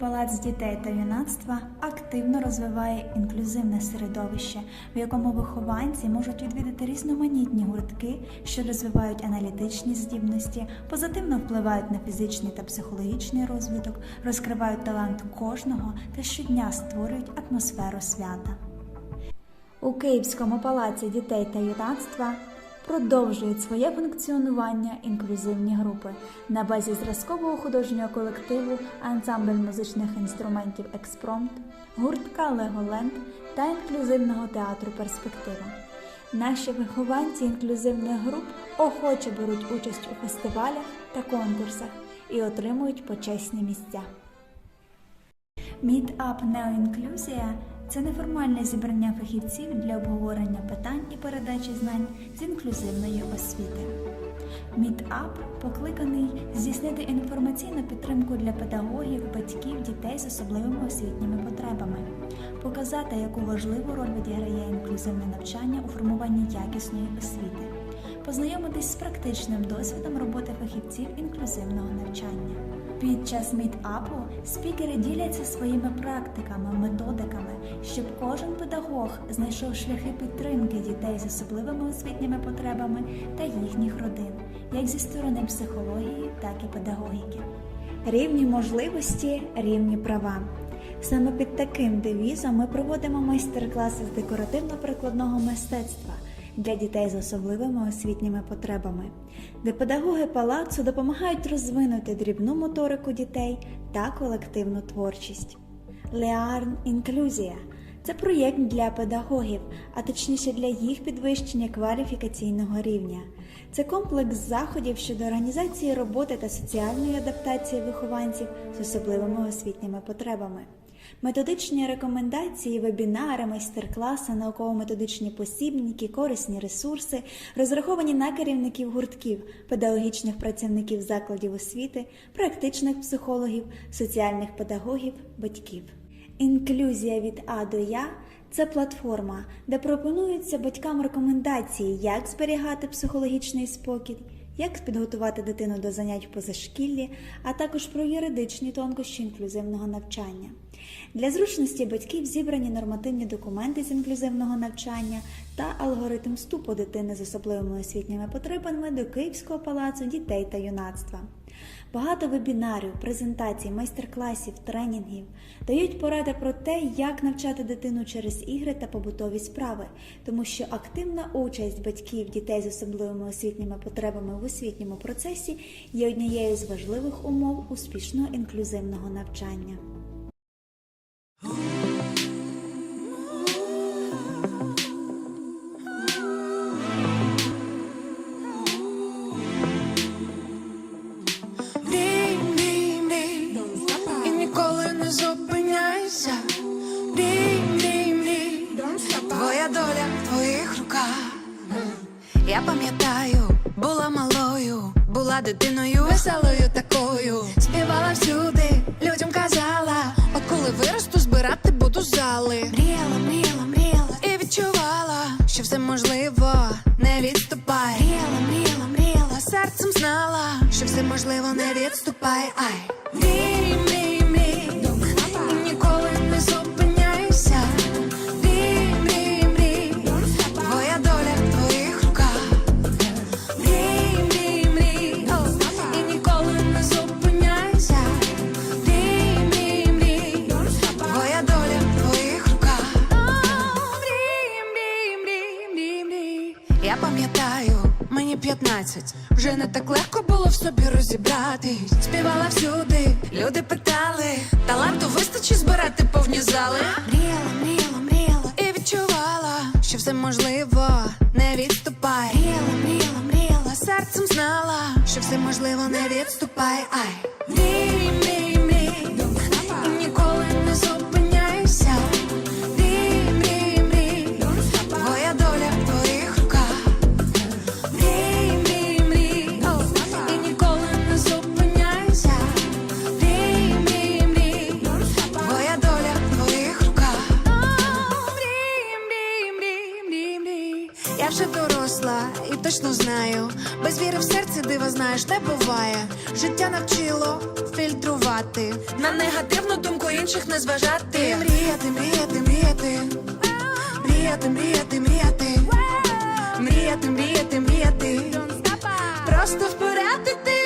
палац дітей та юнацтва активно розвиває інклюзивне середовище, в якому вихованці можуть відвідати різноманітні гуртки, що розвивають аналітичні здібності, позитивно впливають на фізичний та психологічний розвиток, розкривають талант кожного та щодня створюють атмосферу свята. У Київському палаці дітей та юнацтва продовжують своє функціонування інклюзивні групи на базі зразкового художнього колективу ансамбль музичних інструментів Експромт, гуртка Леголенд та інклюзивного театру Перспектива. Наші вихованці інклюзивних груп охоче беруть участь у фестивалях та конкурсах і отримують почесні місця. Meetup Неоінклюзія це неформальне зібрання фахівців для обговорення питань і передачі знань з інклюзивної освіти. Meetup покликаний здійснити інформаційну підтримку для педагогів, батьків, дітей з особливими освітніми потребами, показати, яку важливу роль відіграє інклюзивне навчання у формуванні якісної освіти, познайомитись з практичним досвідом роботи фахівців інклюзивного навчання. Під час мітапу спікери діляться своїми практиками, методиками, щоб кожен педагог знайшов шляхи підтримки дітей з особливими освітніми потребами та їхніх родин, як зі сторони психології, так і педагогіки. Рівні можливості, рівні права. Саме під таким девізом ми проводимо майстер-класи з декоративно-прикладного мистецтва для дітей з особливими освітніми потребами, де педагоги палацу допомагають розвинути дрібну моторику дітей та колективну творчість. Леарн Інклюзія це проєкт для педагогів, а точніше для їх підвищення кваліфікаційного рівня. Це комплекс заходів щодо організації роботи та соціальної адаптації вихованців з особливими освітніми потребами. Методичні рекомендації, вебінари, майстер-класи, науково-методичні посібники, корисні ресурси, розраховані на керівників гуртків, педагогічних працівників закладів освіти, практичних психологів, соціальних педагогів, батьків. Інклюзія від А до Я це платформа, де пропонуються батькам рекомендації, як зберігати психологічний спокій, як підготувати дитину до занять позашкіллі, а також про юридичні тонкощі інклюзивного навчання. Для зручності батьків зібрані нормативні документи з інклюзивного навчання та алгоритм вступу дитини з особливими освітніми потребами до Київського палацу дітей та юнацтва. Багато вебінарів, презентацій, майстер-класів, тренінгів дають поради про те, як навчати дитину через ігри та побутові справи, тому що активна участь батьків дітей з особливими освітніми потребами в освітньому процесі є однією з важливих умов успішного інклюзивного навчання. Я пам'ятаю, була малою, була дитиною, веселою такою. Співала всюди, людям казала, от коли виросту, збирати буду зали. Мріяла, мріяла, мріяла і відчувала, що все можливо, не відступай. Мріяла, мріяла, мріяла, серцем знала, що все можливо, не відступай. Ай, 15 Вже не так легко було в собі розібратись. Співала всюди, люди питали. Таланту вистачить збирати повні зали. Мріяла, мріяла, мріяла. І відчувала, що все можливо, не відступай. Мріяла, мріяла, мріяла. Серцем знала, що все можливо, не відступай. Ай, Вже доросла і точно знаю. Без віри в серці диво знаєш, не буває. Життя навчило фільтрувати. На негативну думку інших не зважати. І мріяти, мріяти, мріяти. Мріяти, мріяти, мріяти. Мріяти, мріяти, мріяти. Просто вперед іти